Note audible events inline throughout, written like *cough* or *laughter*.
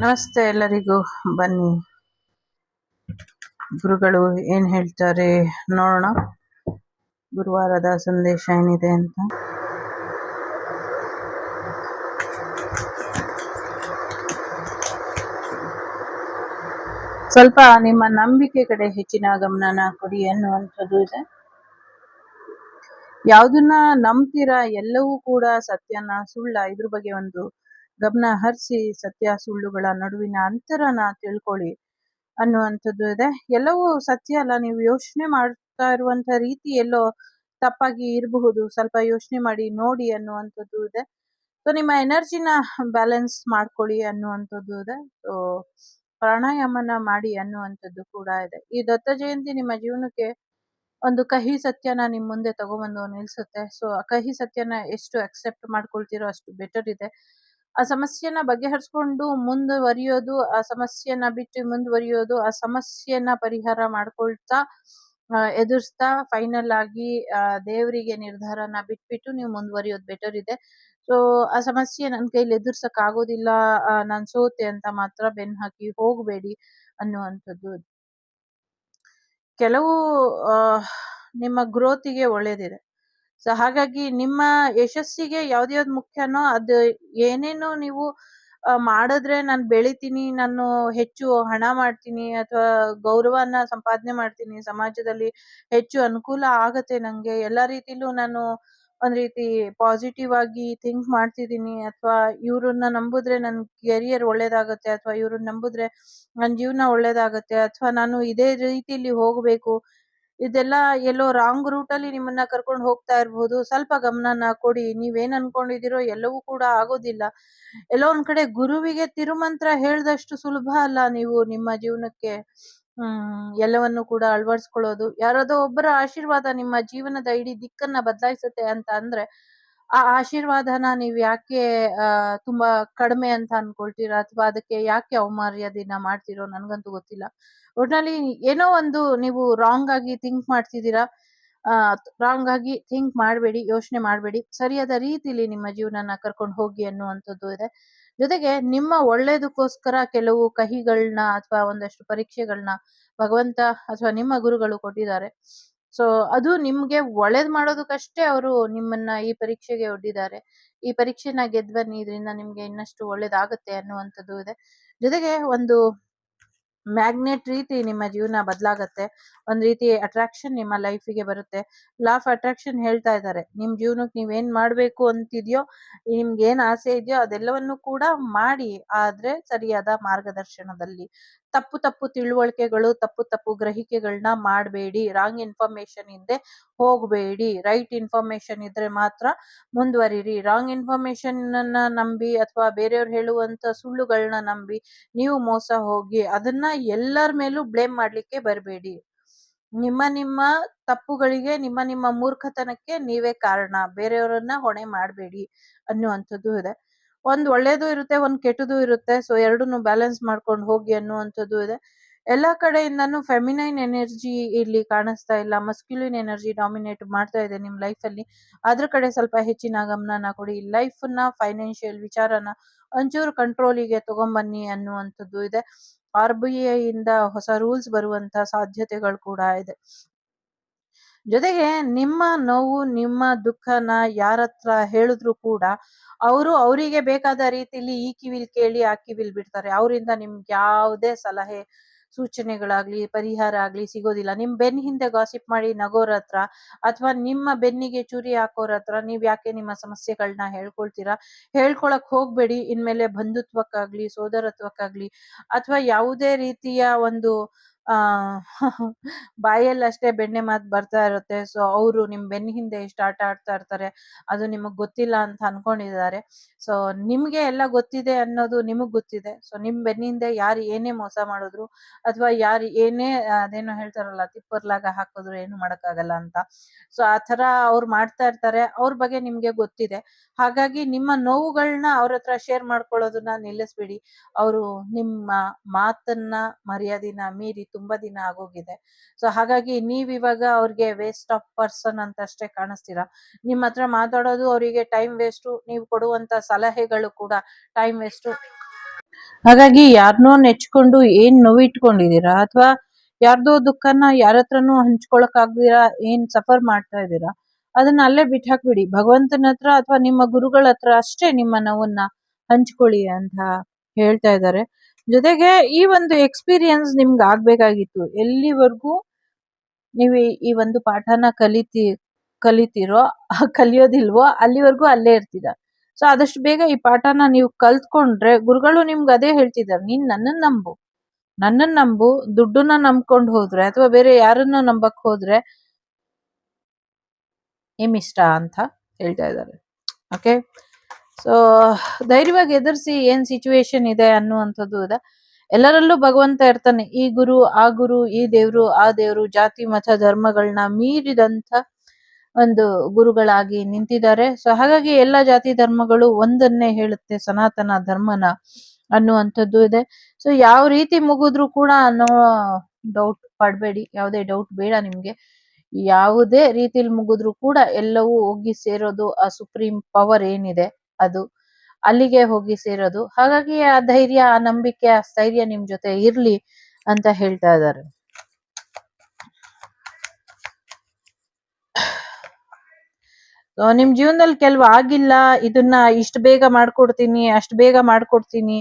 ನಮಸ್ತೆ ಎಲ್ಲರಿಗೂ. ಬನ್ನಿ. ಗುರುಗಳು ಏನ್ ಹೇಳ್ತಾರೆ ನೋಡೋಣ. ಗುರುವಾರದ ಸಂದೇಶ ಏನಿದೆ ಅಂತ. ಸ್ವಲ್ಪ ನಿಮ್ಮ ನಂಬಿಕೆ ಕಡೆ ಹೆಚ್ಚಿನ ಗಮನನ ಕೊಡಿ ಅನ್ನುವಂಥದ್ದು ಇದೆ. ಯಾವುದನ್ನ ನಂಬ್ತೀರಾ ಎಲ್ಲವೂ ಕೂಡ ಸತ್ಯನ ಸುಳ್ಳ ಇದ್ರ ಬಗ್ಗೆ ಒಂದು ಗಮನ ಹರಿಸಿ ಸತ್ಯ ಸುಳ್ಳುಗಳ ನಡುವಿನ ಅಂತರನ ತಿಳ್ಕೊಳ್ಳಿ ಅನ್ನುವಂಥದ್ದು ಇದೆ. ಎಲ್ಲವೂ ಸತ್ಯ ಅಲ್ಲ. ನೀವು ಯೋಚನೆ ಮಾಡ್ತಾ ಇರುವಂತ ರೀತಿ ಎಲ್ಲೋ ತಪ್ಪಾಗಿ ಇರಬಹುದು. ಸ್ವಲ್ಪ ಯೋಚನೆ ಮಾಡಿ ನೋಡಿ ಅನ್ನುವಂಥದ್ದು ಇದೆ. ಸೊ ನಿಮ್ಮ ಎನರ್ಜಿನ ಬ್ಯಾಲೆನ್ಸ್ ಮಾಡ್ಕೊಳ್ಳಿ ಅನ್ನುವಂಥದ್ದು ಇದೆ. ಸೊ ಪ್ರಾಣಾಯಾಮನ ಮಾಡಿ ಅನ್ನುವಂಥದ್ದು ಕೂಡ ಇದೆ. ಈ ದತ್ತ ಜಯಂತಿ ನಿಮ್ಮ ಜೀವನಕ್ಕೆ ಒಂದು ಕಹಿ ಸತ್ಯನ ನಿಮ್ಮ ಮುಂದೆ ತಗೊಬಂದು ನಿಲ್ಸುತ್ತೆ. ಸೊ ಆ ಕಹಿ ಸತ್ಯನ ಎಷ್ಟು ಅಕ್ಸೆಪ್ಟ್ ಮಾಡ್ಕೊಳ್ತೀರೋ ಅಷ್ಟು ಬೆಟರ್ ಇದೆ. ಆ ಸಮಸ್ಯೆನ ಬಗೆಹರಿಸ್ಕೊಂಡು ಮುಂದುವರಿಯೋದು, ಆ ಸಮಸ್ಯೆನ ಬಿಟ್ಟು ಮುಂದುವರಿಯೋದು, ಆ ಸಮಸ್ಯೆನ ಪರಿಹಾರ ಮಾಡ್ಕೊಳ್ತಾ ಎದುರಿಸ್ತಾ ಫೈನಲ್ ಆಗಿ ದೇವರಿಗೆ ನಿರ್ಧಾರನ ಬಿಟ್ಬಿಟ್ಟು ನೀವು ಮುಂದುವರಿಯೋದು ಬೆಟರ್ ಇದೆ. ಸೊ ಆ ಸಮಸ್ಯೆ ನನ್ನ ಕೈಲಿ ಎದುರ್ಸಕ್ ಆಗೋದಿಲ್ಲ ನಾನು ಸೋತೆ ಅಂತ ಮಾತ್ರ ಬೆನ್ ಹಾಕಿ ಹೋಗಬೇಡಿ ಅನ್ನುವಂಥದ್ದು. ಕೆಲವು ನಿಮ್ಮ ಗ್ರೋತಿಗೆ ಒಳ್ಳೇದಿದೆ. ಸೊ ಹಾಗಾಗಿ ನಿಮ್ಮ ಯಶಸ್ಸಿಗೆ ಯಾವ್ದು ಯಾವ್ದು ಮುಖ್ಯನೋ ಅದು ಏನೇನು ನೀವು ಮಾಡಿದ್ರೆ ನಾನು ಬೆಳಿತೀನಿ, ನಾನು ಹೆಚ್ಚು ಹಣ ಮಾಡ್ತೀನಿ ಅಥವಾ ಗೌರವನ ಸಂಪಾದನೆ ಮಾಡ್ತೀನಿ, ಸಮಾಜದಲ್ಲಿ ಹೆಚ್ಚು ಅನುಕೂಲ ಆಗತ್ತೆ ನಂಗೆ. ಎಲ್ಲಾ ರೀತಿಲೂ ನಾನು ಒಂದ್ ರೀತಿ ಪಾಸಿಟಿವ್ ಆಗಿ ಥಿಂಕ್ ಮಾಡ್ತಿದ್ದೀನಿ ಅಥವಾ ಇವ್ರನ್ನ ನಂಬುದ್ರೆ ನನ್ ಕೆರಿಯರ್ ಒಳ್ಳೇದಾಗತ್ತೆ ಅಥವಾ ಇವ್ರನ್ನ ನಂಬುದ್ರೆ ನನ್ ಜೀವನ ಒಳ್ಳೇದಾಗತ್ತೆ ಅಥವಾ ನಾನು ಇದೇ ರೀತಿಲಿ ಹೋಗ್ಬೇಕು. ಇದೆಲ್ಲ ಎಲ್ಲೋ ರಾಂಗ್ ರೂಟ್ ಅಲ್ಲಿ ನಿಮ್ಮನ್ನ ಕರ್ಕೊಂಡು ಹೋಗ್ತಾ ಇರಬಹುದು ಸ್ವಲ್ಪ ಗಮನನ ಕೊಡಿ. ನೀವೇನ್ ಅನ್ಕೊಂಡಿದೀರೋ ಎಲ್ಲವೂ ಕೂಡ ಆಗೋದಿಲ್ಲ. ಎಲ್ಲೋ ಒಂದ್ ಕಡೆ ಗುರುವಿಗೆ ತಿರುಮಂತ್ರ ಹೇಳ್ದಷ್ಟು ಸುಲಭ ಅಲ್ಲ ನೀವು ನಿಮ್ಮ ಜೀವನಕ್ಕೆ. ಹ್ಮ್, ಎಲ್ಲವನ್ನು ಕೂಡ ಅಳವಡಿಸ್ಕೊಳ್ಳೋದು. ಯಾರಾದ್ರೂ ಒಬ್ಬರ ಆಶೀರ್ವಾದ ನಿಮ್ಮ ಜೀವನದ ಇಡೀ ದಿಕ್ಕನ್ನ ಬದಲಾಯಿಸುತ್ತೆ ಅಂತ ಅಂದ್ರೆ ಆ ಆಶೀರ್ವಾದನ ನೀವ್ ಯಾಕೆ ತುಂಬಾ ಕಡಿಮೆ ಅಂತ ಅನ್ಕೊಳ್ತೀರಾ? ಅಥವಾ ಅದಕ್ಕೆ ಯಾಕೆ ಅವಮರ್ಯಾದೆನ ಮಾಡ್ತಿರೋ ನನ್ಗಂತೂ ಗೊತ್ತಿಲ್ಲ. ಒಟ್ನಲ್ಲಿ ಏನೋ ಒಂದು ನೀವು ರಾಂಗ್ ಆಗಿ ಥಿಂಕ್ ಮಾಡ್ತಿದ್ದೀರಾ? ರಾಂಗ್ ಆಗಿ ಥಿಂಕ್ ಮಾಡಬೇಡಿ, ಯೋಚನೆ ಮಾಡಬೇಡಿ. ಸರಿಯಾದ ರೀತಿಲಿ ನಿಮ್ಮ ಜೀವನನ ಕರ್ಕೊಂಡು ಹೋಗಿ ಅನ್ನುವಂಥದ್ದು ಇದೆ. ಜೊತೆಗೆ ನಿಮ್ಮ ಒಳ್ಳೇದಕ್ಕೋಸ್ಕರ ಕೆಲವು ಕಹಿಗಳನ್ನ ಅಥವಾ ಒಂದಷ್ಟು ಪರೀಕ್ಷೆಗಳನ್ನ ಭಗವಂತ ಅಥವಾ ನಿಮ್ಮ ಗುರುಗಳು ಕೊಟ್ಟಿದ್ದಾರೆ. ಸೊ, ಅದು ನಿಮ್ಗೆ ಒಳ್ಳೇದ್ ಮಾಡೋದಕ್ಕಷ್ಟೇ ಅವರು ನಿಮ್ಮನ್ನ ಈ ಪರೀಕ್ಷೆಗೆ ಒಡ್ಡಿದ್ದಾರೆ. ಈ ಪರೀಕ್ಷೆನ ಗೆದ್ ಬನ್ನಿ ಇದರಿಂದ ನಿಮ್ಗೆ ಇನ್ನಷ್ಟು ಒಳ್ಳೇದಾಗತ್ತೆ ಅನ್ನುವಂಥದ್ದು ಇದೆ. ಜೊತೆಗೆ ಒಂದು ಮ್ಯಾಗ್ನೆಟ್ ರೀತಿ ನಿಮ್ಮ ಜೀವನ ಬದಲಾಗತ್ತೆ. ಒಂದ್ ರೀತಿ ಅಟ್ರಾಕ್ಷನ್ ನಿಮ್ಮ ಲೈಫಿಗೆ ಬರುತ್ತೆ. ಲಾ ಆಫ್ ಅಟ್ರಾಕ್ಷನ್ ಹೇಳ್ತಾ ಇದ್ದಾರೆ. ನಿಮ್ ಜೀವನಕ್ಕೆ ನೀವೇನ್ ಮಾಡ್ಬೇಕು ಅಂತಿದ್ಯೋ ನಿಮ್ಗೆ ಏನ್ ಆಸೆ ಇದೆಯೋ ಅದೆಲ್ಲವನ್ನು ಕೂಡ ಮಾಡಿ, ಆದ್ರೆ ಸರಿಯಾದ ಮಾರ್ಗದರ್ಶನದಲ್ಲಿ. ತಪ್ಪು ತಪ್ಪು ತಿಳುವಳಿಕೆಗಳು, ತಪ್ಪು ತಪ್ಪು ಗ್ರಹಿಕೆಗಳನ್ನ ಮಾಡಬೇಡಿ. ರಾಂಗ್ ಇನ್ಫಾರ್ಮೇಶನ್ ಹಿಂದೆ ಹೋಗಬೇಡಿ. ರೈಟ್ ಇನ್ಫಾರ್ಮೇಶನ್ ಇದ್ರೆ ಮಾತ್ರ ಮುಂದುವರಿರಿ. ರಾಂಗ್ ಇನ್ಫಾರ್ಮೇಶನ್ ಅನ್ನ ನಂಬಿ ಅಥವಾ ಬೇರೆಯವ್ರು ಹೇಳುವಂತ ಸುಳ್ಳುಗಳನ್ನ ನಂಬಿ ನೀವು ಮೋಸ ಹೋಗಿ ಅದನ್ನ ಎಲ್ಲರ ಮೇಲೂ ಬ್ಲೇಮ್ ಮಾಡ್ಲಿಕ್ಕೆ ಬರಬೇಡಿ. ನಿಮ್ಮ ನಿಮ್ಮ ತಪ್ಪುಗಳಿಗೆ, ನಿಮ್ಮ ನಿಮ್ಮ ಮೂರ್ಖತನಕ್ಕೆ ನೀವೇ ಕಾರಣ. ಬೇರೆಯವರನ್ನ ಹೊಣೆ ಮಾಡಬೇಡಿ ಅನ್ನುವಂಥದ್ದು ಇದೆ. ಒಂದ್ ಒಳ್ಳೇದು ಇರುತ್ತೆ, ಒಂದ್ ಕೆಟ್ಟದು ಇರುತ್ತೆ. ಸೊ ಎರಡನ್ನು ಬ್ಯಾಲೆನ್ಸ್ ಮಾಡ್ಕೊಂಡು ಹೋಗಿ ಅನ್ನುವಂಥದ್ದು ಇದೆ. ಎಲ್ಲಾ ಕಡೆಯಿಂದಾನು ಫೆಮಿನೈನ್ ಎನರ್ಜಿ ಇಲ್ಲಿ ಕಾಣಿಸ್ತಾ ಇಲ್ಲ. ಮಸ್ಕ್ಯುಲಿನ್ ಎನರ್ಜಿ ಡಾಮಿನೇಟ್ ಮಾಡ್ತಾ ಇದೆ ನಿಮ್ ಲೈಫ್ ಅಲ್ಲಿ. ಅದ್ರ ಕಡೆ ಸ್ವಲ್ಪ ಹೆಚ್ಚಿನ ಗಮನನ ಕೊಡಿ. ಲೈಫ್ನ ಫೈನಾನ್ಷಿಯಲ್ ವಿಚಾರನ ಒಂಚೂರು ಕಂಟ್ರೋಲಿಗೆ ತಗೊಂಬನ್ನಿ ಅನ್ನುವಂಥದ್ದು ಇದೆ. ಆರ್ ಬಿ ಐ ಇಂದ ಹೊಸ ರೂಲ್ಸ್ ಬರುವಂತ ಸಾಧ್ಯತೆಗಳು ಕೂಡ ಇದೆ. ಜೊತೆಗೆ ನಿಮ್ಮ ನೋವು, ನಿಮ್ಮ ದುಃಖನ ಯಾರತ್ರ ಹೇಳಿದ್ರು ಕೂಡ ಅವರು ಅವರಿಗೆ ಬೇಕಾದ ರೀತಿಲಿ ಈ ಕಿವಿಲ್ ಕೇಳಿ ಆ ಕಿವಿಲ್ ಬಿಡ್ತಾರೆ. ಅವರಿಂದ ನಿಮ್ಗೆ ಯಾವುದೇ ಸಲಹೆ, ಸೂಚನೆಗಳಾಗ್ಲಿ, ಪರಿಹಾರ ಆಗ್ಲಿ ಸಿಗೋದಿಲ್ಲ. ನಿಮ್ ಬೆನ್ ಹಿಂದೆ ಗಾಸಿಪ್ ಮಾಡಿ ನಗೋರ ಹತ್ರ ಅಥವಾ ನಿಮ್ಮ ಬೆನ್ನಿಗೆ ಚೂರಿ ಹಾಕೋರ ಹತ್ರ ನೀವ್ ಯಾಕೆ ನಿಮ್ಮ ಸಮಸ್ಯೆಗಳನ್ನ ಹೇಳ್ಕೊಳ್ತೀರಾ? ಹೇಳ್ಕೊಳಕ್ ಹೋಗ್ಬೇಡಿ. ಇನ್ಮೇಲೆ ಬಂಧುತ್ವಕ್ಕಾಗ್ಲಿ, ಸೋದರತ್ವಕ್ಕಾಗ್ಲಿ ಅಥವಾ ಯಾವುದೇ ರೀತಿಯ ಒಂದು ಆ, ಬಾಯಲ್ಲಿ ಅಷ್ಟೇ ಬೆಣ್ಣೆ ಮಾತು ಬರ್ತಾ ಇರುತ್ತೆ. ಸೊ ಅವರು ನಿಮ್ಮ ಬೆನ್ನ ಹಿಂದೆ ಎಷ್ಟು ಆಟ ಆಡ್ತಾ ಇರ್ತಾರೆ. ಅದು ನಿಮಗೆ ಗೊತ್ತಿಲ್ಲ ಅಂತ ಅನ್ಕೊಂಡಿದ್ದಾರೆ. ಸೊ ನಿಮ್ಗೆ ಎಲ್ಲ ಗೊತ್ತಿದೆ ಅನ್ನೋದು ನಿಮಗ್ ಗೊತ್ತಿದೆ. ಸೊ ನಿಮ್ ಬೆನ್ನಿಂದ ಯಾರು ಏನೇ ಮೋಸ ಮಾಡಿದ್ರು ಅಥವಾ ಯಾರು ಏನೇ ಅದೇನೋ ಹೇಳ್ತಾರಲ್ಲ ತಿಪ್ಪರ್ಲಾಗ ಹಾಕಿದ್ರು ಏನು ಮಾಡೋಕ್ಕಾಗಲ್ಲ ಅಂತ. ಸೊ ಆ ತರ ಅವ್ರು ಮಾಡ್ತಾ ಇರ್ತಾರೆ. ಅವ್ರ ಬಗ್ಗೆ ನಿಮ್ಗೆ ಗೊತ್ತಿದೆ. ಹಾಗಾಗಿ ನಿಮ್ಮ ನೋವುಗಳನ್ನ ಅವ್ರ ಹತ್ರ ಶೇರ್ ಮಾಡ್ಕೊಳ್ಳೋದನ್ನ ನಿಲ್ಲಿಸ್ಬಿಡಿ. ಅವರು ನಿಮ್ಮ ಮಾತನ್ನ ಮರ್ಯಾದಿನ ಮೀರಿ ತುಂಬಾ ದಿನ ಆಗೋಗಿದೆ. ಸೊ ಹಾಗಾಗಿ ನೀವ್ ಇವಾಗ ಅವ್ರಿಗೆ ವೇಸ್ಟ್ ಆಫ್ ಪರ್ಸನ್ ಅಂತ ಅಷ್ಟೇ ಕಾಣಿಸ್ತೀರಾ? ನಿಮ್ ಹತ್ರ ಮಾತಾಡೋದು ಅವರಿಗೆ ಟೈಮ್ ವೇಸ್ಟ್ ನೀವು ಕೊಡುವಂತ ಸಲಹೆಗಳು ಕೂಡ ಟೈಮ್ ವೇಸ್ಟ್ ಹಾಗಾಗಿ ಯಾರನ್ನೋ ನೆಚ್ಕೊಂಡು ಏನ್ ನೋವಿಟ್ಕೊಂಡಿದೀರಾ ಅಥವಾ ಯಾರ್ದೋ ದುಃಖನ ಯಾರ ಹತ್ರನೂ ಹಂಚ್ಕೊಳಕ್ ಆಗ್ದಿರಾ ಏನ್ ಸಫರ್ ಮಾಡ್ತಾ ಇದ್ದೀರಾ? ಅದನ್ನ ಅಲ್ಲೇ ಬಿಟ್ಟಾಕ್ಬಿಡಿ ಭಗವಂತನ ಹತ್ರ ಅಥವಾ ನಿಮ್ಮ ಗುರುಗಳ ಹತ್ರ ಅಷ್ಟೇ ನಿಮ್ಮ ನೋವನ್ನ ಹಂಚ್ಕೊಳ್ಳಿ ಅಂತ ಹೇಳ್ತಾ ಇದ್ದಾರೆ. ಜೊತೆಗೆ ಈ ಒಂದು ಎಕ್ಸ್ಪೀರಿಯನ್ಸ್ ನಿಮ್ಗೆ ಆಗ್ಬೇಕಾಗಿತ್ತು. ಎಲ್ಲಿವರೆಗೂ ನೀವು ಈ- ಒಂದು ಪಾಠನ ಕಲಿತಿ, ಕಲಿತಿರೋ, *laughs* ಕಲಿಯೋದಿಲ್ವೋ ಅಲ್ಲಿವರೆಗೂ ಅಲ್ಲೇ ಇರ್ತೀರ. ಸೊ ಆದಷ್ಟು ಬೇಗ ಈ ಪಾಠನ ನೀವು ಕಲ್ತ್ಕೊಂಡ್ರೆ ಗುರುಗಳು ನಿಮ್ಗೆ ಅದೇ ಹೇಳ್ತಿದ್ದಾರೆ. ನೀನ್ ನನ್ನನ್ನು ನಂಬು. ನನ್ನನ್ನು ನಂಬು, ದುಡ್ಡನ್ನ ನಂಬ್ಕೊಂಡು ಹೋದ್ರೆ ಅಥವಾ ಬೇರೆ ಯಾರನ್ನ ನಂಬಕ್ ಹೋದ್ರೆ ನಿಮ್ಮಿಷ್ಟ ಅಂತ ಹೇಳ್ತಾ ಇದ್ದಾರೆ. ಓಕೆ ಸೊ ಧೈರ್ಯವಾಗಿ ಎದುರಿಸಿ ಏನ್ ಸಿಚುವೇಶನ್ ಇದೆ ಅನ್ನುವಂಥದ್ದು ಇದೆ. ಎಲ್ಲರಲ್ಲೂ ಭಗವಂತ ಇರ್ತಾನೆ. ಈ ಗುರು, ಆ ಗುರು, ಈ ದೇವ್ರು, ಆ ದೇವ್ರು, ಜಾತಿ, ಮತ ಧರ್ಮಗಳನ್ನ ಮೀರಿದಂತ ಒಂದು ಗುರುಗಳಾಗಿ ನಿಂತಿದ್ದಾರೆ. ಸೊ ಹಾಗಾಗಿ ಎಲ್ಲ ಜಾತಿ ಧರ್ಮಗಳು ಒಂದನ್ನೇ ಹೇಳುತ್ತೆ, ಸನಾತನ ಧರ್ಮನ ಅನ್ನುವಂಥದ್ದು ಇದೆ. ಸೊ ಯಾವ ರೀತಿ ಮುಗಿದ್ರು ಕೂಡ ಅನ್ನೋ ಡೌಟ್ ಪಡಬೇಡಿ. ಯಾವುದೇ ಡೌಟ್ ಬೇಡ ನಿಮ್ಗೆ. ಯಾವುದೇ ರೀತಿಲಿ ಮುಗಿದ್ರು ಕೂಡ ಎಲ್ಲವೂ ಹೋಗಿ ಸೇರೋದು ಆ ಸುಪ್ರೀಂ ಪವರ್ ಏನಿದೆ. ಅದು ಅಲ್ಲಿಗೆ ಹೋಗಿ ಸೇರೋದು. ಹಾಗಾಗಿ ಆ ಧೈರ್ಯ, ಆ ನಂಬಿಕೆ, ಆ ಸ್ಥೈರ್ಯ ನಿಮ್ ಜೊತೆ ಇರ್ಲಿ ಅಂತ ಹೇಳ್ತಾ ಇದ್ದಾರೆ. ನಿಮ್ ಜೀವನದಲ್ಲಿ ಕೆಲವು ಆಗಿಲ್ಲ, ಇದನ್ನ ಇಷ್ಟು ಬೇಗ ಮಾಡ್ಕೊಡ್ತೀನಿ, ಅಷ್ಟು ಬೇಗ ಮಾಡ್ಕೊಡ್ತೀನಿ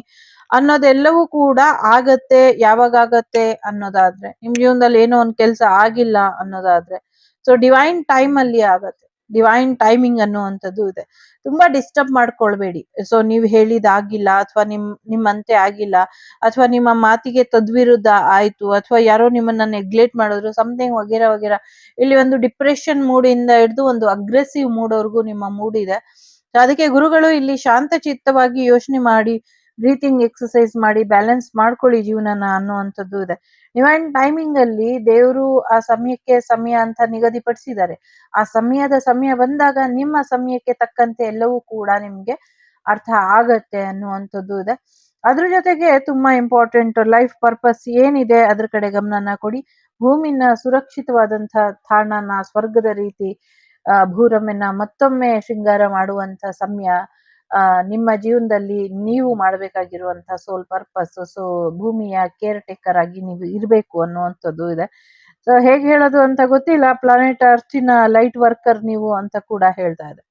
ಅನ್ನೋದೆಲ್ಲವೂ ಕೂಡ ಆಗತ್ತೆ ಯಾವಾಗ ಆಗತ್ತೆ ಅನ್ನೋದಾದ್ರೆ. ನಿಮ್ ಜೀವನದಲ್ಲಿ ಏನೋ ಒಂದ್ ಕೆಲ್ಸ ಆಗಿಲ್ಲ ಅನ್ನೋದಾದ್ರೆ. ಸೊ ಡಿವೈನ್ ಟೈಮ್ ಅಲ್ಲಿ ಆಗತ್ತೆ. ಡಿವೈನ್ ಟೈಮಿಂಗ್ ಅನ್ನುವಂಥದ್ದು ಇದೆ. ತುಂಬಾ ಡಿಸ್ಟರ್ಬ್ ಮಾಡ್ಕೊಳ್ಬೇಡಿ. ಸೊ ನೀವ್ ಹೇಳಿದಾಗಿಲ್ಲ ಅಥವಾ ನಿಮ್, ನಿಮ್ಮಂತೆ ಆಗಿಲ್ಲ ಅಥವಾ ನಿಮ್ಮ ಮಾತಿಗೆ ತದ್ವಿರುದ್ಧ ಆಯ್ತು ಅಥವಾ ಯಾರೋ ನಿಮ್ಮನ್ನ ನೆಗ್ಲೆಕ್ಟ್ ಮಾಡಿದ್ರು ಸಮಥಿಂಗ್ ವಗೇರ ವಗೇರ. ಇಲ್ಲಿ ಒಂದು ಡಿಪ್ರೆಷನ್ ಮೂಡ್ ಇಂದ ಹಿಡಿದು ಒಂದು ಅಗ್ರೆಸಿವ್ ಮೂಡ್ ವರ್ಗೂ ನಿಮ್ಮ ಮೂಡ್ ಇದೆ. ಅದಕ್ಕೆ ಗುರುಗಳು ಇಲ್ಲಿ ಶಾಂತ ಚಿತ್ತವಾಗಿ ಯೋಚನೆ ಮಾಡಿ ಬ್ರೀತಿಂಗ್ ಎಕ್ಸಸೈಸ್ ಮಾಡಿ ಬ್ಯಾಲೆನ್ಸ್ ಮಾಡ್ಕೊಳ್ಳಿ ಜೀವನನ ಅನ್ನುವಂಥದ್ದು ಇದೆ. ಡಿವೈನ್ ಟೈಮಿಂಗ್ ಅಲ್ಲಿ ದೇವರು ಆ ಸಮಯಕ್ಕೆ ಸಮಯ ಅಂತ ನಿಗದಿಪಡಿಸಿದ್ದಾರೆ. ಆ ಸಮಯದ ಸಮಯ ಬಂದಾಗ ನಿಮ್ಮ ಸಮಯಕ್ಕೆ ತಕ್ಕಂತೆ ಎಲ್ಲವೂ ಕೂಡ ನಿಮ್ಗೆ ಅರ್ಥ ಆಗತ್ತೆ ಅನ್ನುವಂಥದ್ದು ಇದೆ. ಅದ್ರ ಜೊತೆಗೆ ತುಂಬಾ ಇಂಪಾರ್ಟೆಂಟ್ ಲೈಫ್ ಪರ್ಪಸ್ ಏನಿದೆ ಅದ್ರ ಕಡೆ ಗಮನನ ಕೊಡಿ. ಭೂಮಿನ ಸುರಕ್ಷಿತವಾದಂತಹ ತಾಣನ, ಸ್ವರ್ಗದ ರೀತಿ ಭೂರಮೆನ ಮತ್ತೊಮ್ಮೆ ಶೃಂಗಾರ ಮಾಡುವಂತ ಸಮಯ ನಿಮ್ಮ ಜೀವನದಲ್ಲಿ ನೀವು ಮಾಡಬೇಕಾಗಿರುವಂತ ಸೋಲ್ ಪರ್ಪಸ್ ಸೊ ಭೂಮಿಯ ಕೇರ್ ಟೇಕರ್ ಆಗಿ ನೀವು ಇರಬೇಕು ಅನ್ನುವಂಥದ್ದು ಇದೆ. ಸೊ ಹೇಗೆ ಹೇಳೋದು ಅಂತ ಗೊತ್ತಿಲ್ಲ ಪ್ಲಾನೆಟ್ ಅರ್ಥಿನ ಲೈಟ್ ವರ್ಕರ್ ನೀವು ಅಂತ ಕೂಡ ಹೇಳ್ತಾ ಇದೆ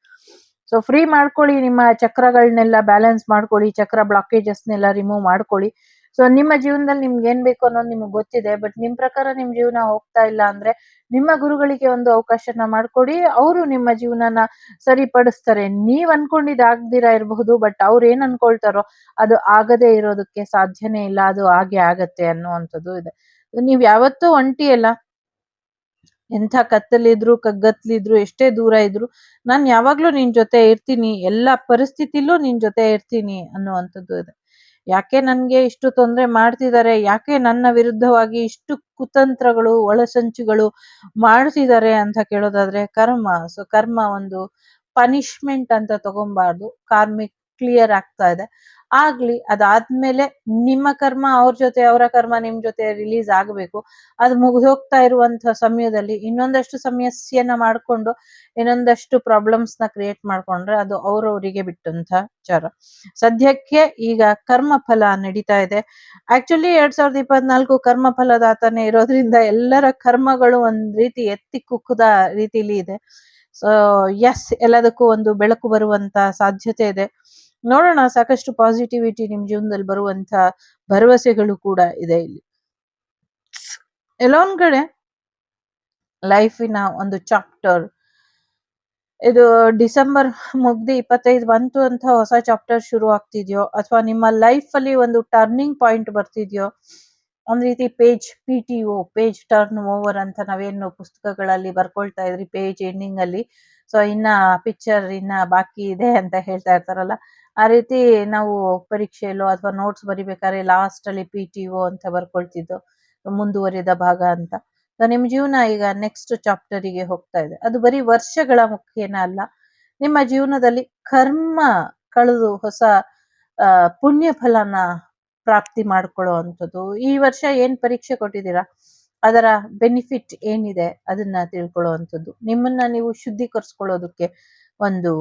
ಸೊ ಫ್ರೀ ಮಾಡ್ಕೊಳ್ಳಿ, ನಿಮ್ಮ ಚಕ್ರಗಳನ್ನೆಲ್ಲ ಬ್ಯಾಲೆನ್ಸ್ ಮಾಡ್ಕೊಳ್ಳಿ, ಚಕ್ರ ಬ್ಲಾಕೇಜಸ್ನೆಲ್ಲ ರಿಮೂವ್ ಮಾಡ್ಕೊಳ್ಳಿ. ಸೊ ನಿಮ್ಮ ಜೀವನದಲ್ಲಿ ನಿಮ್ಗೆ ಏನ್ ಬೇಕು ಅನ್ನೋದು ನಿಮ್ಗೆ ಗೊತ್ತಿದೆ ಬಟ್ ನಿಮ್ ಪ್ರಕಾರ ನಿಮ್ ಜೀವನ ಹೋಗ್ತಾ ಇಲ್ಲ ಅಂದ್ರೆ ನಿಮ್ಮ ಗುರುಗಳಿಗೆ ಒಂದು ಅವಕಾಶನ ಮಾಡ್ಕೊಡಿ, ಅವರು ನಿಮ್ಮ ಜೀವನನ ಸರಿಪಡಿಸ್ತಾರೆ. ನೀವ್ ಅನ್ಕೊಂಡಿದ್ ಆಗ್ದಿರಾ ಇರಬಹುದು ಬಟ್ ಅವ್ರು ಏನ್ ಅನ್ಕೊಳ್ತಾರೋ ಅದು ಆಗದೆ ಇರೋದಕ್ಕೆ ಸಾಧ್ಯನೇ ಇಲ್ಲ, ಅದು ಹಾಗೆ ಆಗತ್ತೆ ಅನ್ನುವಂಥದ್ದು ಇದೆ. ನೀವ್ ಯಾವತ್ತೂ ಒಂಟಿ ಅಲ್ಲ ಎಂಥ ಕತ್ತಲಿದ್ರು, ಕಗ್ಗತ್ಲಿದ್ರು, ಎಷ್ಟೇ ದೂರ ಇದ್ರು, ನಾನ್ ಯಾವಾಗ್ಲೂ ನಿನ್ ಜೊತೆ ಇರ್ತೀನಿ, ಎಲ್ಲಾ ಪರಿಸ್ಥಿತಿಲೂ ನಿನ್ ಜೊತೆ ಇರ್ತೀನಿ ಅನ್ನುವಂಥದ್ದು ಇದೆ. ಯಾಕೆ ನನಗೆ ಇಷ್ಟು ತೊಂದರೆ ಮಾಡ್ತಿದ್ದಾರೆ ಯಾಕೆ ನನ್ನ ವಿರುದ್ಧವಾಗಿ ಇಷ್ಟು ಕುತಂತ್ರಗಳು, ಒಳಸಂಚುಗಳು ಮಾಡ್ತಿದ್ದಾರೆ ಅಂತ ಕೇಳೋದಾದ್ರೆ ಕರ್ಮ. ಸೊ ಕರ್ಮ ಒಂದು ಪನಿಷ್ಮೆಂಟ್ ಅಂತ ತಗೊಂಬಾರ್ದು ಕಾರ್ಮಿಕ್ ಕ್ಲಿಯರ್ ಆಗ್ತಾ ಇದೆ. ಆಗ್ಲಿ, ಅದಾದ್ಮೇಲೆ ನಿಮ್ಮ ಕರ್ಮ ಅವ್ರ ಜೊತೆ, ಅವರ ಕರ್ಮ ನಿಮ್ ಜೊತೆ ರಿಲೀಸ್ ಆಗ್ಬೇಕು. ಅದು ಮುಗಿದೋಗ್ತಾ ಇರುವಂತ ಸಮಯದಲ್ಲಿ ಇನ್ನೊಂದಷ್ಟು ಸಮಸ್ಯೆಯನ್ನ ಮಾಡ್ಕೊಂಡು, ಇನ್ನೊಂದಷ್ಟು ಪ್ರಾಬ್ಲಮ್ಸ್ನ ಕ್ರಿಯೇಟ್ ಮಾಡ್ಕೊಂಡ್ರೆ ಅದು ಅವ್ರವರಿಗೆ ಬಿಟ್ಟಂತ ವಿಚಾರ ಸದ್ಯಕ್ಕೆ ಈಗ ಕರ್ಮ ಫಲ ನಡೀತಾ ಇದೆ. ಆಕ್ಚುಲಿ ಎರಡ್ ಸಾವಿರದ ಇಪ್ಪತ್ನಾಲ್ಕು ಕರ್ಮ ಫಲದಾತನೇ ಇರೋದ್ರಿಂದ ಎಲ್ಲರ ಕರ್ಮಗಳು ಒಂದ್ ರೀತಿ ಎತ್ತಿ ಕುಕ್ಕದ ರೀತಿಲಿ ಇದೆ. ಸೊ ಎಸ್ ಎಲ್ಲದಕ್ಕೂ ಒಂದು ಬೆಳಕು ಬರುವಂತ ಸಾಧ್ಯತೆ ಇದೆ. ನೋಡೋಣ, ಸಾಕಷ್ಟು ಪಾಸಿಟಿವಿಟಿ ನಿಮ್ ಜೀವನದಲ್ಲಿ ಬರುವಂತ ಭರವಸೆಗಳು ಕೂಡ ಇದೆ ಇಲ್ಲಿ. ಎಲ್ಲೊಂದ್ ಕಡೆ ಲೈಫಿನ ಒಂದು ಚಾಪ್ಟರ್ ಇದು ಡಿಸೆಂಬರ್ ಮುಗ್ದಿ ಇಪ್ಪತ್ತೈದು ಬಂತು ಅಂತ ಹೊಸ ಚಾಪ್ಟರ್ ಶುರು ಆಗ್ತಿದ್ಯೋ, ಅಥವಾ ನಿಮ್ಮ ಲೈಫ್ ಅಲ್ಲಿ ಒಂದು ಟರ್ನಿಂಗ್ ಪಾಯಿಂಟ್ ಬರ್ತಿದ್ಯೋ, ಒಂದ್ ರೀತಿ page P T O page turn over ಅಂತ ನಾವೇನು ಪುಸ್ತಕಗಳಲ್ಲಿ ಬರ್ಕೊಳ್ತಾ ಇದ್ರಿ ಪೇಜ್ ಎಂಡಿಂಗ್ ಅಲ್ಲಿ. ಸೊ ಇನ್ನ ಪಿಕ್ಚರ್ ಇನ್ನ ಬಾಕಿ ಇದೆ ಅಂತ ಹೇಳ್ತಾ ಇರ್ತಾರಲ್ಲ ಆ ರೀತಿ ನಾವು ಪರೀಕ್ಷೆಯಲ್ಲೋ ಅಥವಾ ನೋಟ್ಸ್ ಬರಿಬೇಕಾದ್ರೆ ಲಾಸ್ಟ್ ಅಲ್ಲಿ ಪಿ ಟಿ ಒ ಅಂತ ಬರ್ಕೊಳ್ತಿದ್ದೋ, ಮುಂದುವರಿದ ಭಾಗ ಅಂತ. ಸೊ ನಿಮ್ ಜೀವನ ಈಗ ನೆಕ್ಸ್ಟ್ ಚಾಪ್ಟರಿಗೆ ಹೋಗ್ತಾ ಇದೆ. ಅದು ಬರೀ ವರ್ಷಗಳ ಮುಖೇನ ಅಲ್ಲ, ನಿಮ್ಮ ಜೀವನದಲ್ಲಿ ಕರ್ಮ ಕಳೆದು ಹೊಸ ಪುಣ್ಯ ಫಲನ ಪ್ರಾಪ್ತಿ ಮಾಡ್ಕೊಳ್ಳೋ ಅಂಥದ್ದು. ಈ ವರ್ಷ ಏನ್ ಪರೀಕ್ಷೆ ಕೊಟ್ಟಿದ್ದೀರಾ? ಅದರ ಬೆನಿಫಿಟ್ ಏನಿದೆ? ಅದನ್ನ ತಿಳ್ಕೊಳ್ಳೋ ಅಂಥದ್ದು. ನಿಮ್ಮನ್ನ ನೀವು ಶುದ್ಧೀಕರಿಸ್ಕೊಳ್ಳೋದಕ್ಕೆ ಒಂದು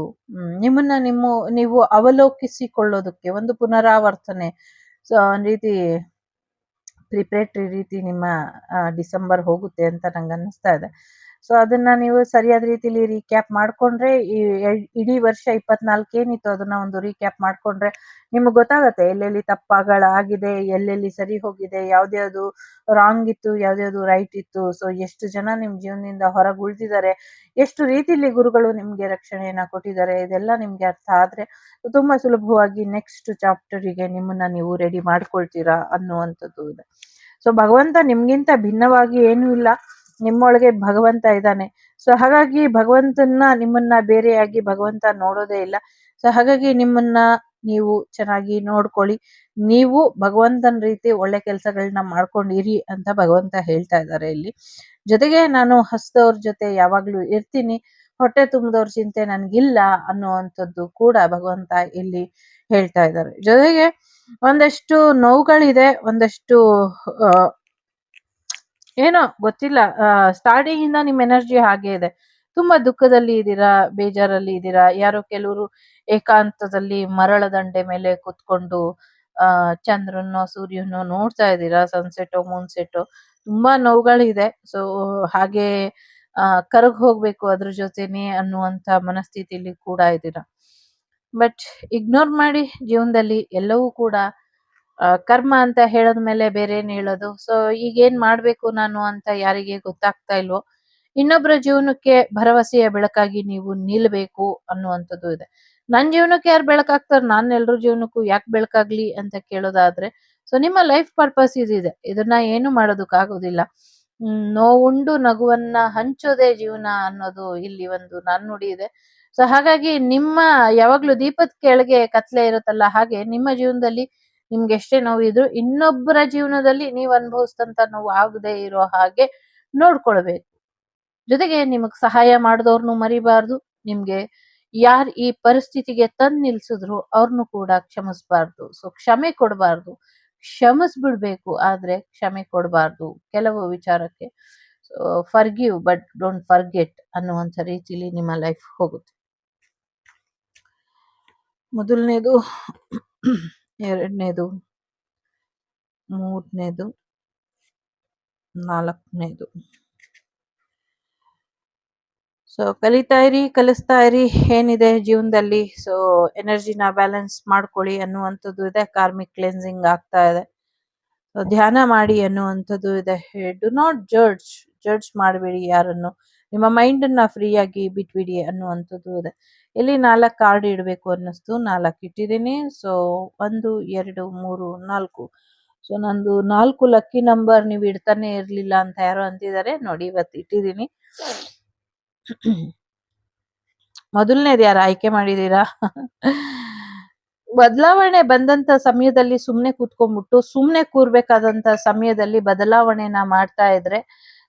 ನಿಮ್ಮನ್ನ ನಿಮ್ಮ, ನೀವು ಅವಲೋಕಿಸಿಕೊಳ್ಳೋದಕ್ಕೆ ಒಂದು ಪುನರಾವರ್ತನೆ, ಸೊ ರೀತಿ ಪ್ರಿಪ್ರೇಟರಿ ರೀತಿ ನಿಮ್ಮ ಡಿಸೆಂಬರ್ ಹೋಗುತ್ತೆ ಅಂತ ನಂಗೆ ಅನ್ನಿಸ್ತಾ ಇದೆ. ಸೊ ಅದನ್ನ ನೀವು ಸರಿಯಾದ ರೀತಿಲಿ ರೀಕ್ಯಾಪ್ ಮಾಡ್ಕೊಂಡ್ರೆ, ಈ ಇಡೀ ವರ್ಷ ಇಪ್ಪತ್ನಾಲ್ಕು ಏನಿತ್ತು ಅದನ್ನ ಒಂದು ರೀಕ್ಯಾಪ್ ಮಾಡ್ಕೊಂಡ್ರೆ, ನಿಮ್ಗೆ ಗೊತ್ತಾಗತ್ತೆ ಎಲ್ಲೆಲ್ಲಿ ತಪ್ಪಗಳಾಗಿದೆ ಎಲ್ಲೆಲ್ಲಿ ಸರಿ ಹೋಗಿದೆ, ಯಾವ್ದ್ಯಾವ್ದು ರಾಂಗ್ ಇತ್ತು, ಯಾವ್ದ್ಯಾವ್ದು ರೈಟ್ ಇತ್ತು. ಸೊ ಎಷ್ಟು ಜನ ನಿಮ್ ಜೀವನದಿಂದ ಹೊರಗೆ ಉಳಿದಿದ್ದಾರೆ ಎಷ್ಟು ರೀತಿಲಿ ಗುರುಗಳು ನಿಮ್ಗೆ ರಕ್ಷಣೆಯನ್ನ ಕೊಟ್ಟಿದ್ದಾರೆ, ಇದೆಲ್ಲ ನಿಮ್ಗೆ ಅರ್ಥ ಆದ್ರೆ ತುಂಬಾ ಸುಲಭವಾಗಿ ನೆಕ್ಸ್ಟ್ ಚಾಪ್ಟರಿಗೆ ನಿಮ್ಮನ್ನ ನೀವು ರೆಡಿ ಮಾಡ್ಕೊಳ್ತೀರಾ ಅನ್ನುವಂಥದ್ದು ಇದೆ. ಸೊ ಭಗವಂತ ನಿಮ್ಗಿಂತ ಭಿನ್ನವಾಗಿ ಏನೂ ಇಲ್ಲ. ನಿಮ್ಮೊಳಗೆ ಭಗವಂತ ಇದ್ದಾನೆ. ಸೊ ಹಾಗಾಗಿ ಭಗವಂತನ ನಿಮ್ಮನ್ನ ಬೇರೆಯಾಗಿ ಭಗವಂತ ನೋಡೋದೇ ಇಲ್ಲ. ಸೊ ಹಾಗಾಗಿ ನಿಮ್ಮನ್ನ ನೀವು ಚೆನ್ನಾಗಿ ನೋಡ್ಕೊಳ್ಳಿ. ನೀವು ಭಗವಂತನ ರೀತಿ ಒಳ್ಳೆ ಕೆಲಸಗಳನ್ನ ಮಾಡ್ಕೊಂಡಿರಿ ಅಂತ ಭಗವಂತ ಹೇಳ್ತಾ ಇದ್ದಾರೆ ಇಲ್ಲಿ. ಜೊತೆಗೆ ನಾನು ಹಸ್ದವ್ರ ಜೊತೆ ಯಾವಾಗ್ಲೂ ಇರ್ತೀನಿ. ಹೊಟ್ಟೆ ತುಂಬಿದವ್ರ ಚಿಂತೆ ನನ್ಗಿಲ್ಲ ಅನ್ನುವಂಥದ್ದು ಕೂಡ ಭಗವಂತ ಇಲ್ಲಿ ಹೇಳ್ತಾ ಇದ್ದಾರೆ. ಜೊತೆಗೆ ಒಂದಷ್ಟು ನೋವುಗಳಿದೆ, ಒಂದಷ್ಟು ಏನೋ ಗೊತ್ತಿಲ್ಲ ಸ್ಟಾರ್ಟಿಂಗ್ ಇಂದ ನಿಮ್ ಎನರ್ಜಿ ಹಾಗೆ ಇದೆ. ತುಂಬಾ ದುಃಖದಲ್ಲಿ ಇದ್ದೀರಾ, ಬೇಜಾರಲ್ಲಿ ಇದ್ದೀರಾ? ಯಾರೋ ಕೆಲವರು ಏಕಾಂತದಲ್ಲಿ ಮರಳ ದಂಡೆ ಮೇಲೆ ಕುತ್ಕೊಂಡು, ಆ, ಚಂದ್ರನೋ, ಸೂರ್ಯನೋ ನೋಡ್ತಾ ಇದ್ದೀರಾ? ಸನ್ಸೆಟ್ ಮೂನ್ಸೆಟ್ ತುಂಬಾ ನೋವುಗಳಿದೆ. ಸೊ ಹಾಗೆ, ಆ, ಕರಗ್ ಹೋಗ್ಬೇಕು ಅದ್ರ ಜೊತೆನೆ ಅನ್ನುವಂತ ಮನಸ್ಥಿತಿಲಿ ಕೂಡ ಇದ್ದೀರಾ? ಬಟ್ ಇಗ್ನೋರ್ ಮಾಡಿ ಜೀವನದಲ್ಲಿ ಎಲ್ಲವೂ ಕೂಡ ಕರ್ಮ ಅಂತ ಹೇಳದ್ಮೇಲೆ ಬೇರೆ ಏನ್ ಹೇಳೋದು. ಸೊ ಈಗ ಏನ್ ಮಾಡ್ಬೇಕು ನಾನು ಅಂತ ಯಾರಿಗೆ ಗೊತ್ತಾಗ್ತಾ ಇಲ್ವೋ ಇನ್ನೊಬ್ಬರ ಜೀವನಕ್ಕೆ ಭರವಸೆಯ ಬೆಳಕಾಗಿ ನೀವು ನಿಲ್ಬೇಕು ಅನ್ನುವಂಥದ್ದು ಇದೆ. ನನ್ ಜೀವನಕ್ಕೆ ಯಾರು ಬೆಳಕಾಗ್ತಾರ? ನಾನ್ ಎಲ್ರ ಜೀವನಕ್ಕೂ ಯಾಕೆ ಬೆಳಕಾಗ್ಲಿ ಅಂತ ಕೇಳೋದಾದ್ರೆ ಸೊ ನಿಮ್ಮ ಲೈಫ್ ಪರ್ಪಸ್ ಇದಿದೆ ಇದನ್ನ ಏನು ಮಾಡೋದಕ್ಕಾಗೋದಿಲ್ಲ. ನೋವುಂಡು ನಗುವನ್ನ ಹಂಚೋದೇ ಜೀವನ ಅನ್ನೋದು ಇಲ್ಲಿ ಒಂದು ನಾಣ್ಣುಡಿ ಇದೆ. ಸೊ ಹಾಗಾಗಿ ನಿಮ್ಮ ಯಾವಾಗ್ಲೂ ದೀಪದ ಕೆಳಗೆ ಕತ್ಲೆ ಇರುತ್ತಲ್ಲ, ಹಾಗೆ ನಿಮ್ಮ ಜೀವನದಲ್ಲಿ ನಿಮ್ಗೆ ಎಷ್ಟೇ ನೋವಿದ್ರು ಇನ್ನೊಬ್ಬರ ಜೀವನದಲ್ಲಿ ನೀವು ಅನುಭವಿಸಿದಂತ ನೋವು ಆಗದೆ ಇರೋ ಹಾಗೆ ನೋಡ್ಕೊಳ್ಬೇಕು. ಜೊತೆಗೆ ನಿಮಗ್ ಸಹಾಯ ಮಾಡಿದವ್ರನ್ನು ಮರಿಬಾರ್ದು. ನಿಮ್ಗೆ ಯಾರ್ ಈ ಪರಿಸ್ಥಿತಿಗೆ ತಂದ್ ನಿಲ್ಸಿದ್ರು ಅವ್ರನ್ನು ಕೂಡ ಕ್ಷಮಿಸ್ಬಾರ್ದು. ಸೊ ಕ್ಷಮೆ ಕೊಡಬಾರ್ದು. ಕ್ಷಮಿಸ್ಬಿಡ್ಬೇಕು, ಆದ್ರೆ ಕ್ಷಮೆ ಕೊಡಬಾರ್ದು ಕೆಲವು ವಿಚಾರಕ್ಕೆ. ಫರ್ಗಿವ್ ಬಟ್ ಡೋಂಟ್ ಫರ್ಗೆಟ್ ಅನ್ನುವಂತ ರೀತಿಲಿ ನಿಮ್ಮ ಲೈಫ್ ಹೋಗುತ್ತೆ. ಮೊದಲನೇದು ಎರಡನೇದು, ಮೂರನೇದು, ನಾಲ್ಕನೇದು. ಸೊ ಕಲಿತಾ ಇರಿ, ಕಲಿಸ್ತಾ ಇರಿ, ಏನಿದೆ ಜೀವನದಲ್ಲಿ? ಸೊ ಎನರ್ಜಿನ ಬ್ಯಾಲೆನ್ಸ್ ಮಾಡ್ಕೊಳ್ಳಿ ಅನ್ನುವಂಥದ್ದು ಇದೆ ಕಾರ್ಮಿಕ್ ಕ್ಲೆನ್ಸಿಂಗ್ ಆಗ್ತಾ ಇದೆ. ಸೊ ಧ್ಯಾನ ಮಾಡಿ ಅನ್ನುವಂಥದ್ದು ಇದೆ. ಡು ನಾಟ್ ಜಡ್ಜ್ ಜಡ್ಜ್ ಮಾಡಬೇಡಿ ಯಾರನ್ನು. ನಿಮ್ಮ ಮೈಂಡ್ ಫ್ರೀಯಾಗಿ ಬಿಟ್ಬಿಡಿ ಅನ್ನುವಂಥದ್ದು ಇದೆ. ಇಲ್ಲಿ ನಾಲ್ಕು ಕಾರ್ಡ್ ಇಡಬೇಕು ಅನ್ನಿಸ್ತು. ನಾಲ್ಕು ಇಟ್ಟಿದ್ದೀನಿ. ಸೊ ಒಂದು, ಎರಡು, ಮೂರು, ನಾಲ್ಕು. ಸೊ ನಂದು ನಾಲ್ಕು ಲಕ್ಕಿ ನಂಬರ್ ನೀವು ಇಡ್ತಾನೆ ಇರ್ಲಿಲ್ಲ ಅಂತ ಯಾರೋ ಅಂತಿದ್ದಾರೆ. ನೋಡಿ, ಇವತ್ತು ಇಟ್ಟಿದ್ದೀನಿ. ಮೊದಲನೇದು ಯಾರು ಆಯ್ಕೆ ಮಾಡಿದೀರಾ ಬದಲಾವಣೆ ಬಂದಂತ ಸಮಯದಲ್ಲಿ ಸುಮ್ನೆ ಕೂತ್ಕೊಂಡ್ಬಿಟ್ಟು, ಸುಮ್ನೆ ಕೂರ್ಬೇಕಾದಂತ ಸಮಯದಲ್ಲಿ ಬದಲಾವಣೆನ ಮಾಡ್ತಾ ಇದ್ರೆ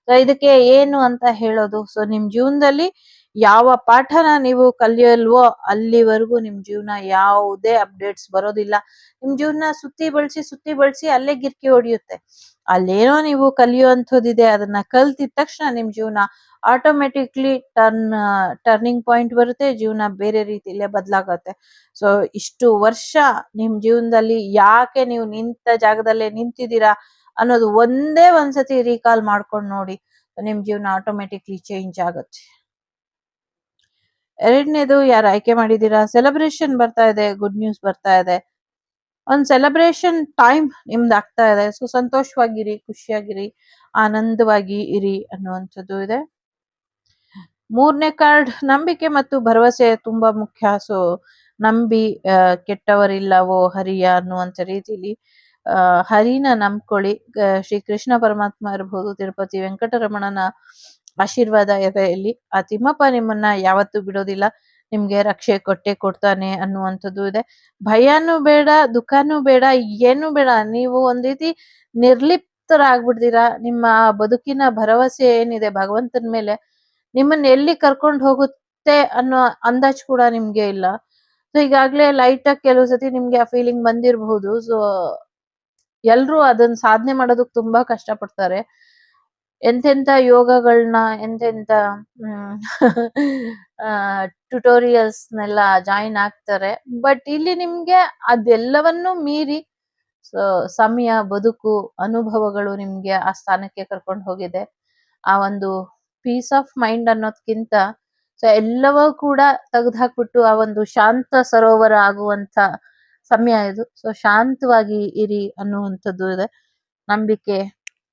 ಇದಕ್ಕೆ ಏನು ಅಂತ ಹೇಳೋದು? ಸೊ ನಿಮ್ ಜೀವನದಲ್ಲಿ ಯಾವ ಪಾಠನ ನೀವು ಕಲಿಯಲ್ವೋ ಅಲ್ಲಿವರೆಗೂ ನಿಮ್ ಜೀವನ ಯಾವುದೇ ಅಪ್ಡೇಟ್ಸ್ ಬರೋದಿಲ್ಲ. ನಿಮ್ ಜೀವನ ಸುತ್ತಿ ಬಳಸಿ ಸುತ್ತಿ ಬಳಸಿ ಅಲ್ಲೇ ಗಿರ್ಕಿ ಹೊಡಿಯುತ್ತೆ. ಅಲ್ಲೇನೋ ನೀವು ಕಲಿಯುವಂಥದ್ದಿದೆ, ಅದನ್ನ ಕಲ್ತಿದ ತಕ್ಷಣ ನಿಮ್ ಜೀವನ ಆಟೋಮೆಟಿಕ್ಲಿ ಟರ್ನ್ ಟರ್ನಿಂಗ್ ಪಾಯಿಂಟ್ ಬರುತ್ತೆ, ಜೀವನ ಬೇರೆ ರೀತಿಲೇ ಬದಲಾಗುತ್ತೆ. ಸೊ ಇಷ್ಟು ವರ್ಷ ನಿಮ್ ಜೀವನದಲ್ಲಿ ಯಾಕೆ ನೀವು ನಿಂತ ಜಾಗದಲ್ಲೇ ನಿಂತಿದ್ದೀರಾ ಅನ್ನೋದು ಒಂದೇ ಒಂದ್ಸತಿ ರೀಕಾಲ್ ಮಾಡ್ಕೊಂಡು ನೋಡಿ, ನಿಮ್ ಜೀವನ ಆಟೋಮೆಟಿಕ್ಲಿ ಚೇಂಜ್ ಆಗುತ್ತೆ. ಎರಡನೇದು ಯಾರು ಆಯ್ಕೆ ಮಾಡಿದ್ದೀರಾ? ಸೆಲೆಬ್ರೇಷನ್ ಬರ್ತಾ ಇದೆ ಗುಡ್ ನ್ಯೂಸ್ ಬರ್ತಾ ಇದೆ. ಒಂದು ಸೆಲೆಬ್ರೇಷನ್ ಟೈಮ್ ನಿಮ್ದು ಆಗ್ತಾ ಇದೆ. ಸೊ ಸಂತೋಷವಾಗಿರಿ, ಖುಷಿಯಾಗಿರಿ, ಆನಂದವಾಗಿ ಇರಿ ಅನ್ನುವಂಥದ್ದು ಇದೆ. ಮೂರನೇ ಕಾರ್ಡ್ ನಂಬಿಕೆ ಮತ್ತು ಭರವಸೆ ತುಂಬಾ ಮುಖ್ಯ. ಸೊ ನಂಬಿ ಕೆಟ್ಟವರಿಲ್ಲ ಕೆಟ್ಟವರಿಲ್ಲವೋ, ಹರಿಯ ಅನ್ನುವಂಥ ರೀತಿಲಿ, ಆ, ಹರಿನ ನಂಬ್ಕೊಳ್ಳಿ. ಶ್ರೀ ಕೃಷ್ಣ ಪರಮಾತ್ಮ ಇರಬಹುದು ತಿರುಪತಿ ವೆಂಕಟರಮಣನ ಆಶೀರ್ವಾದ ಇದೆ ಇಲ್ಲಿ ಆ ತಿಮ್ಮಪ್ಪ ನಿಮ್ಮನ್ನ ಯಾವತ್ತೂ ಬಿಡೋದಿಲ್ಲ, ನಿಮ್ಗೆ ರಕ್ಷೆ ಕೊಟ್ಟೆ ಕೊಡ್ತಾನೆ ಅನ್ನುವಂಥದ್ದು ಇದೆ. ಭಯನೂ ಬೇಡ, ದುಃಖನೂ ಬೇಡ, ಏನು ಬೇಡ. ನೀವು ಒಂದ್ ರೀತಿ ನಿರ್ಲಿಪ್ತರಾಗ್ಬಿಡ್ತೀರಾ? ನಿಮ್ಮ ಬದುಕಿನ ಭರವಸೆ ಏನಿದೆ? ಭಗವಂತನ ಮೇಲೆ ನಿಮ್ಮನ್ನ ಎಲ್ಲಿ ಕರ್ಕೊಂಡು ಹೋಗುತ್ತೆ ಅನ್ನೋ ಅಂದಾಜ್ ಕೂಡ ನಿಮ್ಗೆ ಇಲ್ಲ. ಸೊ ಈಗಾಗ್ಲೇ ಲೈಟ್ ಆಗಿ ಕೆಲವು ಸತಿ ನಿಮ್ಗೆ ಆ ಫೀಲಿಂಗ್ ಬಂದಿರಬಹುದು. ಸೊ ಎಲ್ರು ಅದನ್ನ ಸಾಧನೆ ಮಾಡೋದಕ್ ತುಂಬಾ ಕಷ್ಟ ಪಡ್ತಾರೆ ಎಂತೆಂತ ಯೋಗಗಳನ್ನ ಎಂತೆಂತ ಟ್ಯುಟೋರಿಯಲ್ಸ್ *laughs* ನೆಲ್ಲ ಜಾಯಿನ್ ಆಗ್ತಾರೆ. ಬಟ್ ಇಲ್ಲಿ ನಿಮ್ಗೆ ಅದೆಲ್ಲವನ್ನೂ ಮೀರಿ, ಸೊ, ಸಮಯ, ಬದುಕು, ಅನುಭವಗಳು ನಿಮ್ಗೆ ಆ ಸ್ಥಾನಕ್ಕೆ ಕರ್ಕೊಂಡು ಹೋಗಿದೆ. ಆ ಒಂದು ಪೀಸ್ ಆಫ್ ಮೈಂಡ್ ಅನ್ನೋದ್ಕಿಂತ, ಸೊ, ಎಲ್ಲವೂ ಕೂಡ ತೆಗೆದುಹಾಕ್ಬಿಟ್ಟು ಆ ಒಂದು ಶಾಂತ ಸರೋವರ ಆಗುವಂತ ಸಮಯ ಇದು. ಸೊ, ಶಾಂತವಾಗಿ ಇರಿ ಅನ್ನುವಂಥದ್ದು ಇದೆ. ನಂಬಿಕೆ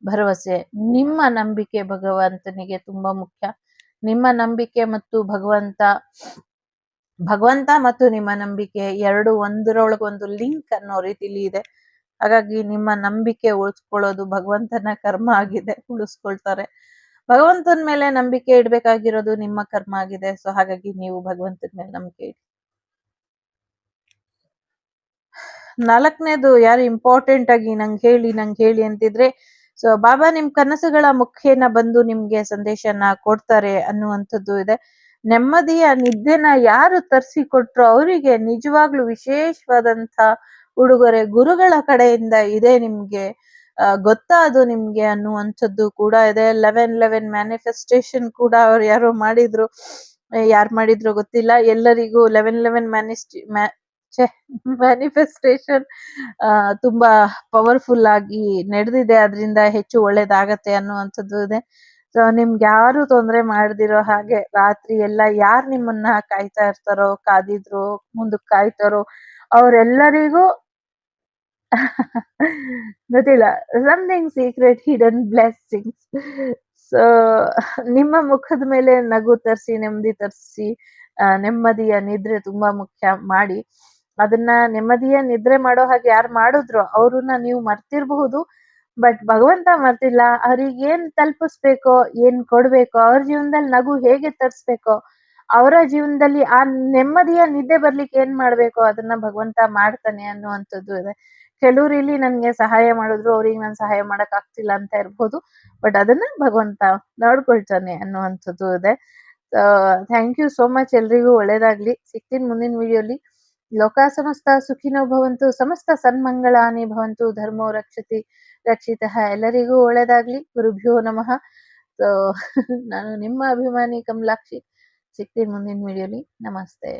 ಭರವಸೆ. ನಿಮ್ಮ ನಂಬಿಕೆ ಭಗವಂತನಿಗೆ ತುಂಬಾ ಮುಖ್ಯ. ನಿಮ್ಮ ನಂಬಿಕೆ ಮತ್ತು ಭಗವಂತ ಭಗವಂತ ಮತ್ತು ನಿಮ್ಮ ನಂಬಿಕೆ ಎರಡು ಒಂದರೊಳಗೊಂದು ಲಿಂಕ್ ಅನ್ನೋ ರೀತಿಲಿ ಇದೆ. ಹಾಗಾಗಿ ನಿಮ್ಮ ನಂಬಿಕೆ ಉಳಿಸ್ಕೊಳ್ಳೋದು ಭಗವಂತನ ಕರ್ಮ ಆಗಿದೆ, ಉಳಿಸ್ಕೊಳ್ತಾರೆ. ಭಗವಂತನ ಮೇಲೆ ನಂಬಿಕೆ ಇಡ್ಬೇಕಾಗಿರೋದು ನಿಮ್ಮ ಕರ್ಮ ಆಗಿದೆ. ಸೊ, ಹಾಗಾಗಿ ನೀವು ಭಗವಂತನ ಮೇಲೆ ನಂಬಿಕೆ ಇಡಿ. ನಾಲ್ಕನೇದು ಯಾರು ಇಂಪಾರ್ಟೆಂಟ್ ಆಗಿ ನಂಗೆ ಹೇಳಿ ನಂಗೆ ಹೇಳಿ ಅಂತಿದ್ರೆ ಸೊ ಬಾಬಾ ನಿಮ್ ಕನಸುಗಳ ಮುಖೇನ ಬಂದು ನಿಮ್ಗೆ ಸಂದೇಶನ ಕೊಡ್ತಾರೆ ಅನ್ನುವಂಥದ್ದು ಇದೆ. ನೆಮ್ಮದಿಯ ನಿದ್ದೆನ ಯಾರು ತರಿಸಿ ಕೊಟ್ರು ಅವರಿಗೆ ನಿಜವಾಗ್ಲೂ ವಿಶೇಷವಾದಂತ ಉಡುಗೊರೆ ಗುರುಗಳ ಕಡೆಯಿಂದ ಇದೆ ನಿಮ್ಗೆ ಗೊತ್ತಾದು ನಿಮ್ಗೆ ಅನ್ನುವಂಥದ್ದು ಕೂಡ ಇದೆ. ಲೆವೆನ್ ಲೆವೆನ್ ಮ್ಯಾನಿಫೆಸ್ಟೇಷನ್ ಕೂಡ ಅವ್ರು ಯಾರು ಮಾಡಿದ್ರು. ಯಾರು ಮಾಡಿದ್ರು ಗೊತ್ತಿಲ್ಲ. ಎಲ್ಲರಿಗೂ ಲೆವೆನ್ ಲೆವೆನ್ ಮ್ಯಾನಿಸ್ಟಿ ಮ್ಯಾನಿಫೆಸ್ಟೇಷನ್ ತುಂಬಾ ಪವರ್ಫುಲ್ ಆಗಿ ನಡೆದಿದೆ. ಅದರಿಂದ ಹೆಚ್ಚು ಒಳ್ಳೇದಾಗತ್ತೆ ಅನ್ನುವಂಥದ್ದು ಇದೆ. ಸೊ ನಿಮ್ಗೆ ಯಾರು ತೊಂದರೆ ಮಾಡದಿರೋ ಹಾಗೆ ರಾತ್ರಿ ಎಲ್ಲ ಯಾರು ನಿಮ್ಮನ್ನ ಕಾಯ್ತಾ ಇರ್ತಾರೋ, ಕಾದಿದ್ರು ಮುಂದಕ್ಕೆ ಕಾಯ್ತಾರೋ, ಅವರೆಲ್ಲರಿಗೂ *laughs* ಗೊತ್ತಿಲ್ಲ. Something secret hidden blessings so ನಿಮ್ಮ ಮುಖದ ಮೇಲೆ ನಗು ತರಿಸಿ, ನೆಮ್ಮದಿ ತರಿಸಿ ನೆಮ್ಮದಿಯ ನಿದ್ರೆ ತುಂಬಾ ಮುಖ್ಯ. ಮಾಡಿ. ಅದನ್ನ ನೆಮ್ಮದಿಯ ನಿದ್ರೆ ಮಾಡೋ ಹಾಗೆ ಯಾರು ಮಾಡಿದ್ರು ಅವ್ರನ್ನ ನೀವು ಮರ್ತಿರ್ಬಹುದು. ಬಟ್ ಭಗವಂತ ಮರ್ತಿಲ್ಲ. ಅವ್ರಿಗೆ ಏನ್ ತಲುಪಿಸ್ಬೇಕೋ, ಏನ್ ಕೊಡ್ಬೇಕೋ, ಅವ್ರ ಜೀವನದಲ್ಲಿ ನಗು ಹೇಗೆ ತರಿಸ್ಬೇಕೋ, ಅವರ ಜೀವನದಲ್ಲಿ ಆ ನೆಮ್ಮದಿಯ ನಿದ್ದೆ ಬರ್ಲಿಕ್ಕೆ ಏನ್ ಮಾಡ್ಬೇಕೋ ಅದನ್ನ ಭಗವಂತ ಮಾಡ್ತಾನೆ ಅನ್ನುವಂಥದ್ದು ಇದೆ. ಕೆಲವ್ರು ಇಲ್ಲಿ ನನ್ಗೆ ಸಹಾಯ ಮಾಡಿದ್ರು, ಅವ್ರಿಗೆ ನಾನು ಸಹಾಯ ಮಾಡಕ್ ಆಗ್ತಿಲ್ಲ ಅಂತ ಇರ್ಬೋದು. ಬಟ್ ಅದನ್ನ ಭಗವಂತ ನೋಡ್ಕೊಳ್ತಾನೆ ಅನ್ನುವಂಥದ್ದು ಇದೆ. ಥ್ಯಾಂಕ್ ಯು ಸೋ ಮಚ್ ಎಲ್ರಿಗೂ ಒಳ್ಳೇದಾಗ್ಲಿ. ಸಿಗ್ತೀನಿ ಮುಂದಿನ ವಿಡಿಯೋಲಿ ಲೋಕ ಸಮಸ್ತ ಸುಖಿನೋ ಭವಂತು ಸಮಸ್ತ ಸನ್ಮಂಗಳಾನಿ ಭವಂತು ಧರ್ಮೋ ರಕ್ಷತಿ ರಕ್ಷಿತ ಎಲ್ಲರಿಗೂ ಒಳ್ಳೇದಾಗ್ಲಿ, ಗುರುಭ್ಯೋ ನಮಃ ಸೊ *laughs* ನಾನು ನಿಮ್ಮ ಅಭಿಮಾನಿ ಕಮಲಾಕ್ಷಿ, ಸಿಗ್ತೀನಿ ಮುಂದಿನ ವಿಡಿಯೋಲಿ ನಮಸ್ತೆ.